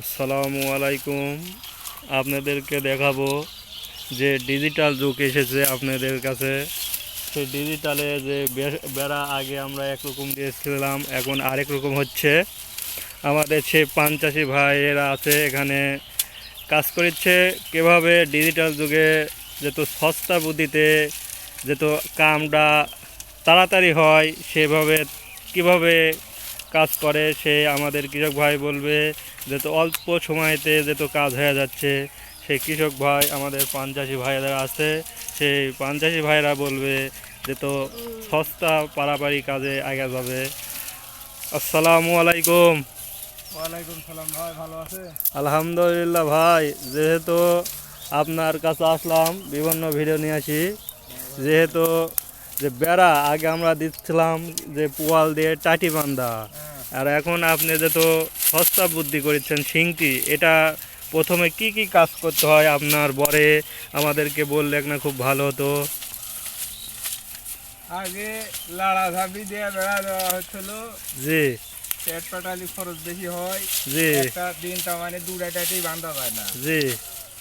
আসসালামু আলাইকুম। আপনাদেরকে দেখাবো যে ডিজিটাল যুগ এসেছে আপনাদের কাছে। সেই ডিজিটালে যে বেড়া আগে আমরা একরকম দিয়েছিলাম, এখন আরেক রকম হচ্ছে। আমাদের সে পাঞ্চাশি ভাইয়েরা আছে, এখানে কাজ করছে কীভাবে ডিজিটাল যুগে যেত সস্তা বুদ্ধিতে যত কামটা তাড়াতাড়ি হয়, সেভাবে কীভাবে কাজ করে সে আমাদের কৃষক ভাই বলবে যে তো অল্প সময়তে যত কাজ হয়ে যাচ্ছে সেই কৃষক ভাই আমাদের পঞ্চাশি ভাইয়েরা আছে সেই পঞ্চাশি ভাইরা বলবে যে তো সস্তা পারাপারি কাজে আগে যাবে। আসসালামু আলাইকুম। ওয়ালাইকুম সালাম ভাই ভালো আছে? আলহামদুলিল্লাহ ভাই যেহেতু আপনার কাছে আসলাম বিভিন্ন ভিডিও নিয়ে আসি যেহেতু যে বেড়া আগে আমরা দিচ্ছিলাম যে পোয়াল দিয়ে টাটি বান্ধা আর এখন আপনি যেহেতু সস্তা বুদ্ধি করেছেন সিংটি এটা প্রথমে কি কি কাজ করতে হয় আপনার বরে? আমাদেরকে বললে না খুব ভালো হতো। আগে লাড়া ঝাঁপি দিয়ে বেড়া দেওয়া হচ্ছিল। জি। পেট পাটালি খরচ বেশি হয়। জি। একটা দিনটা মানে দুটা টাইটেই বান্ধা যায় না। জি।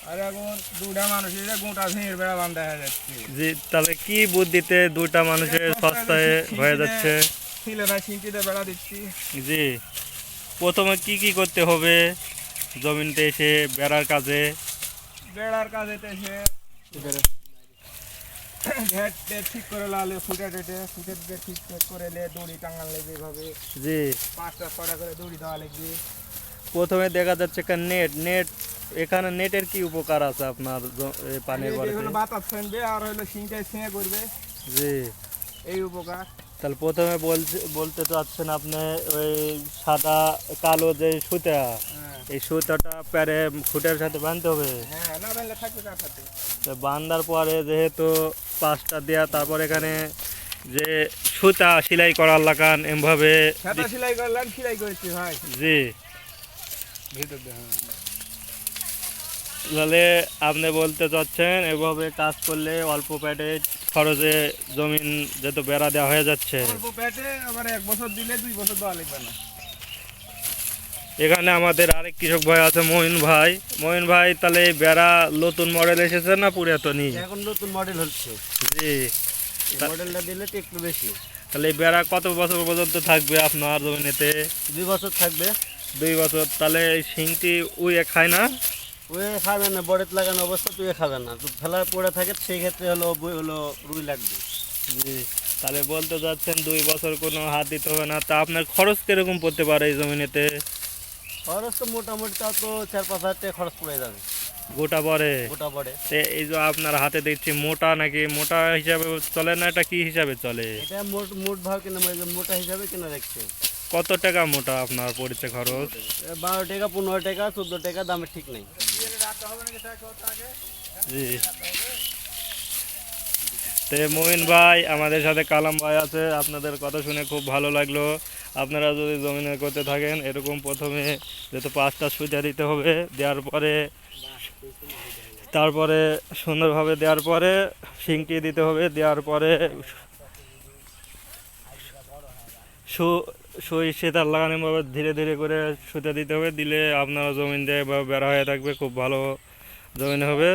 আর এখন দুটা মানুষের গোটা ঝিঁড় বেড়া বান্ধা হয়ে যাচ্ছে। জি তাহলে কি বুদ্ধিতে দুইটা মানুষের সস্তায় হয়ে যাচ্ছে? সিঁচিতে বেড়া দিচ্ছি। জি। প্রথমে কি কি করতে হবে? জমিনতে এসে বেড়ার কাজে? বেড়ার কাজে এসে ঘেট ঠিক করে লালে ফুটে টেটে ফুটে টেটে ঠিক করে লে দড়ি টাঙাল লেগে এইভাবে জি। পাঁচটা ছটা করে দড়ি দেওয়া লাগবে। প্রথমে দেখা যাচ্ছে একটা নেট নেট এখানে নেটের কি উপকার আছে আপনার পানির বাতাস ফেলবে আর হলো সিঁটাই ছিঁড়ে করবে জি। এই উপকার। তাহলে প্রথমে বলছে বলতে চাচ্ছেন আপনি ওই সাদা কালো যে সুতা হ্যাঁ। এই সুতাটা প্যারে খুঁটের সাথে বাঁধতে হবে। হ্যাঁ বান্ধার পরে যেহেতু পাঁচটা দেওয়া তারপর এখানে যে সুতা সেলাই করার লাগান এমভাবে সেলাই করলাম সেলাই করেছি ভাই। জি। ভিতর হ্যাঁ। তাহলে আপনি বলতে চাচ্ছেন এভাবে কাজ করলে অল্প প্যাটে খরচে জমিন যত বেড়া দেওয়া হয়ে যাচ্ছে। অল্প পেটে আবার এক বছর দিলে দুই বছর দেওয়া লাগবে না। এখানে আমাদের আরেক কৃষক ভাই আছে মহিন ভাই। মহিন ভাই তাহলে এই বেড়া নতুন মডেল এসেছে না পুরাতনই? এখন নতুন মডেল হচ্ছে। জি। এই মডেলটা দিলে তো একটু বেশি। তাহলে এই বেড়া কত বছর পর্যন্ত থাকবে আপনার জমিনেতে? দুই বছর থাকবে। দুই বছর। তাহলে এই শিংটি উইয়ে খায় না? ওই খাবে না বড়েত লাগানো অবস্থা তুই খাবে না। তো ফেলার পড়ে থাকে সেই ক্ষেত্রে হলো হলো রুই লাগবে। জি তাহলে বলতে যাচ্ছেন দুই বছর কোনো হাত দিতে হবে না। তা আপনার খরচ কীরকম পড়তে পারে এই জমিনেতে? খরচ তো মোটামুটি তাও তো চার পাঁচ হাজার টাকা খরচ পড়ে যাবে। গোটা পরে গোটা তে এই যে আপনার হাতে দেখছি মোটা নাকি মোটা হিসাবে চলে না এটা কি হিসাবে চলে? এটা মোট মোট ভাব কিনা মানে মোটা হিসাবে কিনা দেখছে। কত টাকা মোটা আপনার পড়েছে খরচ? বারো টাকা পনেরো টাকা চোদ্দ টাকা দামের ঠিক নেই। জি। তে মহিন ভাই, আমাদের সাথে কালাম ভাই আছে। আপনাদের কথা শুনে খুব ভালো লাগল। আপনারা যদি জমিনে করতে থাকেন, এরকম প্রথমে যেহেতু পাঁচটা সুইটা দিতে হবে, দেওয়ার পরে তারপরে সুন্দরভাবে দেওয়ার পরে শিংটি দিতে হবে, দেওয়ার পরে সু সুই সেতার লাগানোভাবে ধীরে ধীরে করে সুতা দিতে হবে, দিলে আপনারা জমিন দিয়ে বা বেড়া হয়ে থাকবে, খুব ভালো জমিন হবে।